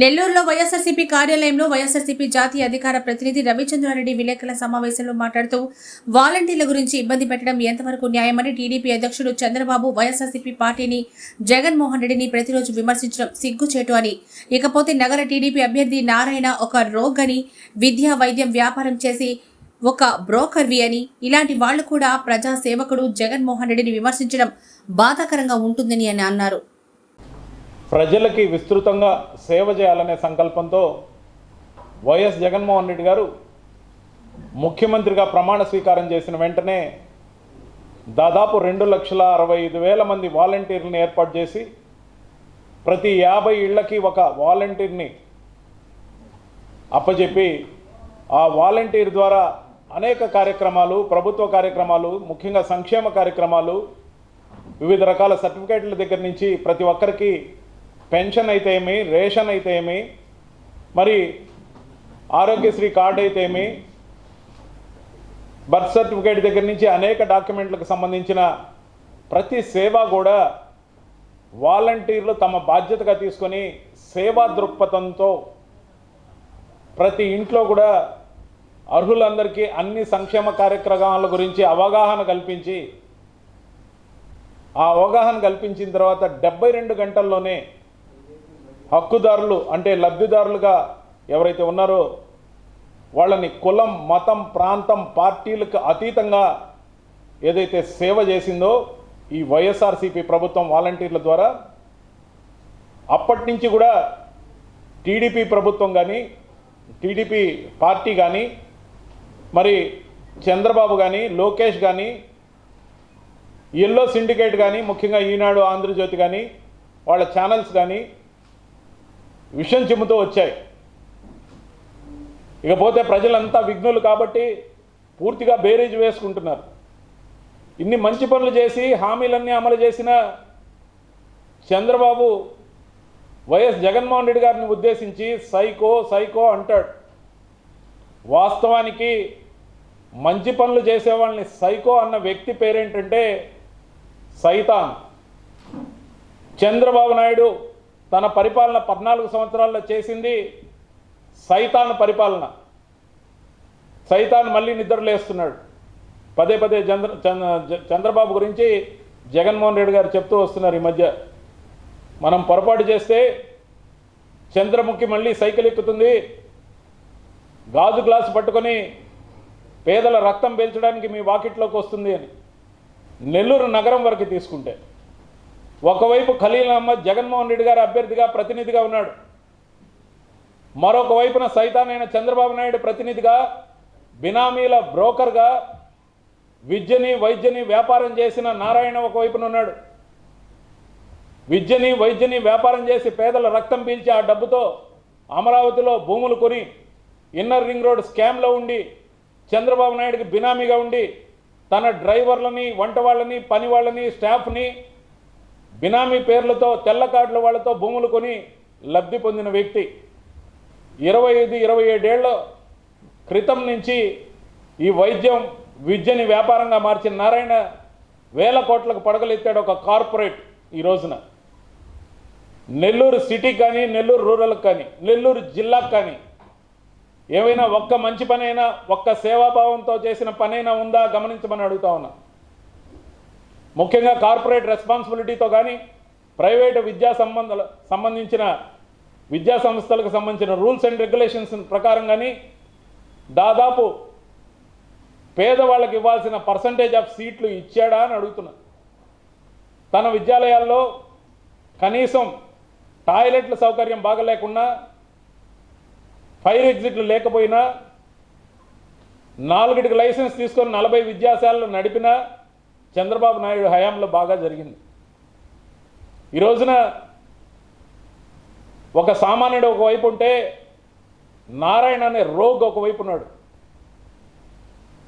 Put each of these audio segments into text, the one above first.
నెల్లూరులో వైఎస్ఆర్సీపీ కార్యాలయంలో వైఎస్ఆర్సీపీ జాతీయ అధికార ప్రతినిధి రవిచంద్రారెడ్డి విలేకరుల సమావేశంలో మాట్లాడుతూ వాలంటీర్ల గురించి ఇబ్బంది పెట్టడం ఎంతవరకు న్యాయమని టీడీపీ అధ్యక్షుడు చంద్రబాబు వైఎస్ఆర్సీపీ పార్టీని జగన్మోహన్ రెడ్డిని ప్రతిరోజు విమర్శించడం సిగ్గుచేటు అని. ఇకపోతే నగర టీడీపీ అభ్యర్థి నారాయణ ఒక రోగ్ అని విద్యా వైద్యం వ్యాపారం చేసి ఒక బ్రోకర్వి అని. ఇలాంటి వాళ్ళు కూడా ప్రజాసేవకుడు జగన్మోహన్ రెడ్డిని విమర్శించడం బాధాకరంగా ఉంటుందని అని అన్నారు. ప్రజలకి విస్తృతంగా సేవ చేయాలనే సంకల్పంతో వైఎస్ జగన్మోహన్ రెడ్డి గారు ముఖ్యమంత్రిగా ప్రమాణ స్వీకారం చేసిన వెంటనే దాదాపు రెండు లక్షల అరవై ఐదు వేల మంది వాలంటీర్లను ఏర్పాటు చేసి ప్రతి యాభై ఇళ్ళకి ఒక వాలంటీర్ని అప్పచెప్పి ఆ వాలంటీర్ ద్వారా అనేక కార్యక్రమాలు ప్రభుత్వ కార్యక్రమాలు ముఖ్యంగా సంక్షేమ కార్యక్రమాలు వివిధ రకాల సర్టిఫికేట్ల దగ్గర నుంచి ప్రతి ఒక్కరికి పెన్షన్ అయితే ఏమి రేషన్ అయితే ఏమి మరి ఆరోగ్యశ్రీ కార్డు అయితే ఏమి బర్త్ సర్టిఫికేట్ దగ్గర నుంచి అనేక డాక్యుమెంట్లకు సంబంధించిన ప్రతి సేవ కూడా వాలంటీర్లు తమ బాధ్యతగా తీసుకొని సేవా దృక్పథంతో ప్రతి ఇంట్లో కూడా అర్హులందరికీ అన్ని సంక్షేమ కార్యక్రమాల గురించి అవగాహన కల్పించి ఆ అవగాహన కల్పించిన తర్వాత డెబ్బై రెండు గంటల్లోనే హక్కుదారులు అంటే లబ్ధిదారులుగా ఎవరైతే ఉన్నారో వాళ్ళని కులం మతం ప్రాంతం పార్టీలకు అతీతంగా ఏదైతే సేవ చేసిందో ఈ వైఎస్ఆర్సీపీ ప్రభుత్వం వాలంటీర్ల ద్వారా అప్పటి నుంచి కూడా టీడీపీ ప్రభుత్వం కానీ టీడీపీ పార్టీ కానీ మరి చంద్రబాబు కానీ లోకేష్ కానీ ఎల్లో సిండికేట్ కానీ ముఖ్యంగా ఈనాడు ఆంధ్రజ్యోతి కానీ వాళ్ళ ఛానల్స్ కానీ విషం చెమ్ముతూ వచ్చాయి. ఇకపోతే ప్రజలంతా విఘ్నులు కాబట్టి పూర్తిగా బేరేజ్ వేసుకుంటున్నారు. ఇన్ని మంచి పనులు చేసి హామీలన్నీ అమలు చేసిన చంద్రబాబు వైఎస్ జగన్మోహన్ రెడ్డి గారిని ఉద్దేశించి సైకో సైకో అంటాడు. వాస్తవానికి మంచి పనులు చేసే వాళ్ళని సైకో అన్న వ్యక్తి పేరేంటంటే సైతాన్. చంద్రబాబు నాయుడు తన పరిపాలన పద్నాలుగు సంవత్సరాల్లో చేసింది సైతాన్ పరిపాలన. సైతాన్ మళ్ళీ నిద్రలేస్తున్నాడు పదే పదే చంద్ర చంద్ర- చంద్రబాబు గురించి జగన్మోహన్ రెడ్డి గారు చెప్తూ వస్తున్నారు ఈ మధ్య. మనం పొరపాటు చేస్తే చంద్రముఖి మళ్ళీ సైకిల్ ఎక్కుతుంది. గాజు గ్లాసు పట్టుకొని పేదల రక్తం పీల్చడానికి మీ వాకిట్లోకి వస్తుంది అని. నెల్లూరు నగరం వరకు తీసుకుంటే. ఒకవైపు ఖలీల్ అహ్మద్ జగన్మోహన్ రెడ్డి గారు అభ్యర్థిగా ప్రతినిధిగా ఉన్నాడు. మరొక వైపున సైతానైన చంద్రబాబు నాయుడు ప్రతినిధిగా బినామీల బ్రోకర్గా విద్యని వైద్యని వ్యాపారం చేసిన నారాయణ ఒకవైపున ఉన్నాడు. విద్యని వైద్యని వ్యాపారం చేసి పేదల రక్తం పీల్చి ఆ డబ్బుతో అమరావతిలో భూములు కొని ఇన్నర్ రింగ్ రోడ్ స్కామ్లో ఉండి చంద్రబాబు నాయుడుకి బినామీగా ఉండి తన డ్రైవర్లని వంట వాళ్ళని పని వాళ్ళని స్టాఫ్ని బినామీ పేర్లతో తెల్ల కార్డుల వాళ్ళతో భూములు కొని లబ్ధి పొందిన వ్యక్తి. ఇరవై ఐదు ఇరవై ఏడేళ్ళ క్రితం నుంచి ఈ వైద్యం విద్యని వ్యాపారంగా మార్చిన నారాయణ వేల కోట్లకు పడగలెత్తాడు ఒక కార్పొరేట్ ఈ రోజున. నెల్లూరు సిటీ కానీ నెల్లూరు రూరల్కి కానీ నెల్లూరు జిల్లాకు కానీ ఏమైనా ఒక్క మంచి పనైనా ఒక్క సేవాభావంతో చేసిన పనైనా ఉందా? గమనించమని అడుగుతా ఉన్నా. ముఖ్యంగా కార్పొరేట్ రెస్పాన్సిబిలిటీతో కానీ ప్రైవేటు విద్యా సంబంధాల సంబంధించిన విద్యా సంస్థలకు సంబంధించిన రూల్స్ అండ్ రెగ్యులేషన్స్ ప్రకారం కానీ దాదాపు పేదవాళ్ళకి ఇవ్వాల్సిన పర్సంటేజ్ ఆఫ్ సీట్లు ఇచ్చాడా అని అడుగుతున్నా. తన విద్యాలయాల్లో కనీసం టాయిలెట్ల సౌకర్యం బాగలేకున్నా ఫైర్ ఎగ్జిట్లు లేకపోయినా నాలుగిటికి లైసెన్స్ తీసుకొని నలభై విద్యాశాలలు నడిపినా చంద్రబాబు నాయుడు హయాంలో బాగా జరిగింది. ఈ రోజున ఒక సామాన్యుడు ఒకవైపు ఉంటే నారాయణ అనే రోగ్ ఒకవైపు ఉన్నాడు.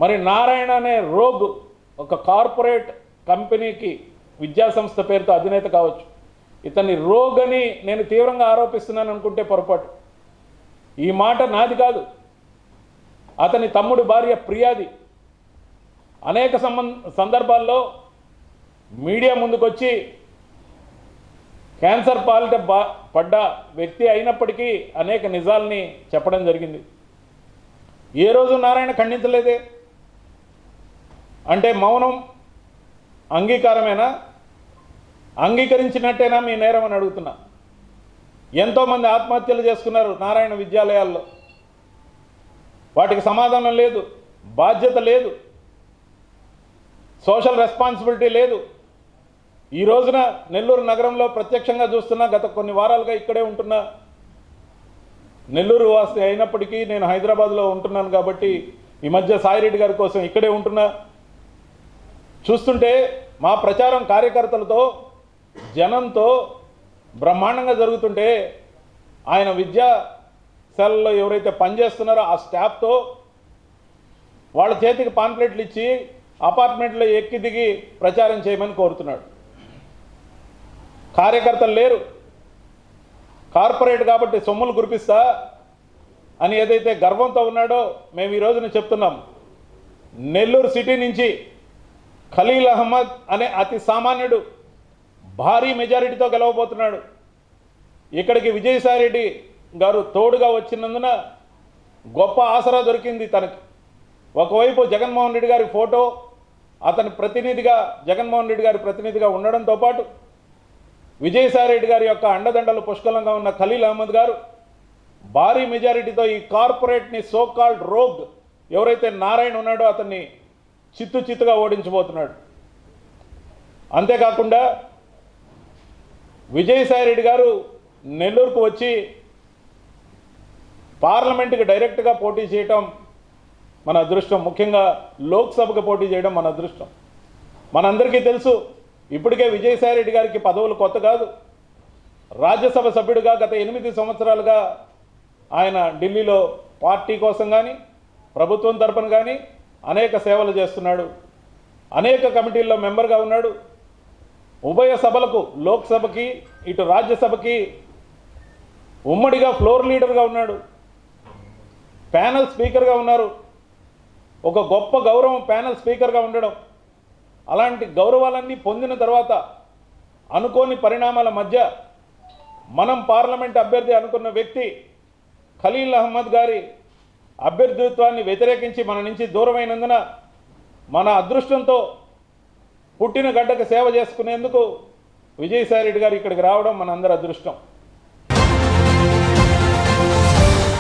మరి నారాయణ అనే రోగ్ ఒక కార్పొరేట్ కంపెనీకి విద్యా సంస్థ పేరుతో అధినేత కావచ్చు. ఇతన్ని రోగ్ అని నేను తీవ్రంగా ఆరోపిస్తున్నాను అనుకుంటే పొరపాటు. ఈ మాట నాది కాదు. అతని తమ్ముడు భార్య ప్రియాది. అనేక సంబంధ సందర్భాల్లో మీడియా ముందుకొచ్చి క్యాన్సర్ పాలిట బా పడ్డ వ్యక్తి అయినప్పటికీ అనేక నిజాల్ని చెప్పడం జరిగింది. ఏ రోజు నారాయణ ఖండించలేదే? అంటే మౌనం అంగీకారమేనా? అంగీకరించినట్టేనా మీ నేరం అని అడుగుతున్నా. ఎంతోమంది ఆత్మహత్యలు చేసుకున్నారు నారాయణ విద్యాలయాల్లో. వాటికి సమాధానం లేదు బాధ్యత లేదు. సోషల్ రెస్పాన్సిబిలిటీ లేదు. ఈ రోజున నెల్లూరు నగరంలో ప్రత్యక్షంగా చూస్తున్నా గత కొన్ని వారాలుగా ఇక్కడే ఉంటున్నా. నెల్లూరు వాసి అయినప్పటికీ నేను హైదరాబాద్లో ఉంటున్నాను కాబట్టి ఈ మధ్య సాయిరెడ్డి గారి కోసం ఇక్కడే ఉంటున్నా. చూస్తుంటే మా ప్రచారం కార్యకర్తలతో జనంతో బ్రహ్మాండంగా జరుగుతుంటే ఆయన విద్యాశాలలో ఎవరైతే పనిచేస్తున్నారో ఆ స్టాఫ్తో వాళ్ళ చేతికి పాంప్లెట్లు ఇచ్చి అపార్ట్మెంట్లో ఎక్కి దిగి ప్రచారం చేయమని కోరుతున్నాడు. కార్యకర్తలు లేరు. కార్పొరేట్ కాబట్టి సొమ్ములు కురిపిస్తా అని ఏదైతే గర్వంతో ఉన్నాడో మేము ఈ రోజున చెప్తున్నాం. నెల్లూరు సిటీ నుంచి ఖలీల్ అహ్మద్ అనే అతి సామాన్యుడు భారీ మెజారిటీతో గెలవబోతున్నాడు. ఇక్కడికి విజయసాయిరెడ్డి గారు తోడుగా వచ్చినందున గొప్ప ఆసరా దొరికింది తనకి. ఒకవైపు జగన్మోహన్ రెడ్డి గారి ఫోటో అతని ప్రతినిధిగా జగన్మోహన్ రెడ్డి గారి ప్రతినిధిగా ఉండడంతో పాటు విజయసాయిరెడ్డి గారి యొక్క అండదండలు పుష్కలంగా ఉన్న ఖలీల్ అహ్మద్ గారు భారీ మెజారిటీతో ఈ కార్పొరేట్ని సో కాల్డ్ రోగ్ ఎవరైతే నారాయణ ఉన్నాడో అతన్ని చిత్తు చిత్తుగా ఓడించబోతున్నాడు. అంతేకాకుండా విజయసాయిరెడ్డి గారు నెల్లూరుకు వచ్చి పార్లమెంటుకి డైరెక్ట్గా పోటీ చేయటం మన అదృష్టం. ముఖ్యంగా లోక్సభకు పోటీ చేయడం మన అదృష్టం. మనందరికీ తెలుసు ఇప్పటికే విజయసాయిరెడ్డి గారికి పదవులు కొత్త కాదు. రాజ్యసభ సభ్యుడిగా గత ఎనిమిది సంవత్సరాలుగా ఆయన ఢిల్లీలో పార్టీ కోసం కానీ ప్రభుత్వం తరపున కానీ అనేక సేవలు చేస్తున్నాడు. అనేక కమిటీల్లో మెంబర్గా ఉన్నాడు. ఉభయ సభలకు లోక్సభకి ఇటు రాజ్యసభకి ఉమ్మడిగా ఫ్లోర్ లీడర్గా ఉన్నాడు. ప్యానల్ స్పీకర్గా ఉన్నారు. ఒక గొప్ప గౌరవం ప్యానల్ స్పీకర్గా ఉండడం అలాంటి గౌరవాలన్నీ పొందిన తర్వాత అనుకోని పరిణామాల మధ్య మనం పార్లమెంట్ అభ్యర్థి అనుకున్న వ్యక్తి ఖలీల్ అహ్మద్ గారి అభ్యర్థిత్వాన్ని వ్యతిరేకించి మన నుంచి దూరమైనందున మన అదృష్టంతో పుట్టిన గడ్డకు సేవ చేసుకునేందుకు విజయసాయి రెడ్డి గారు ఇక్కడికి రావడం మన అందరి అదృష్టం.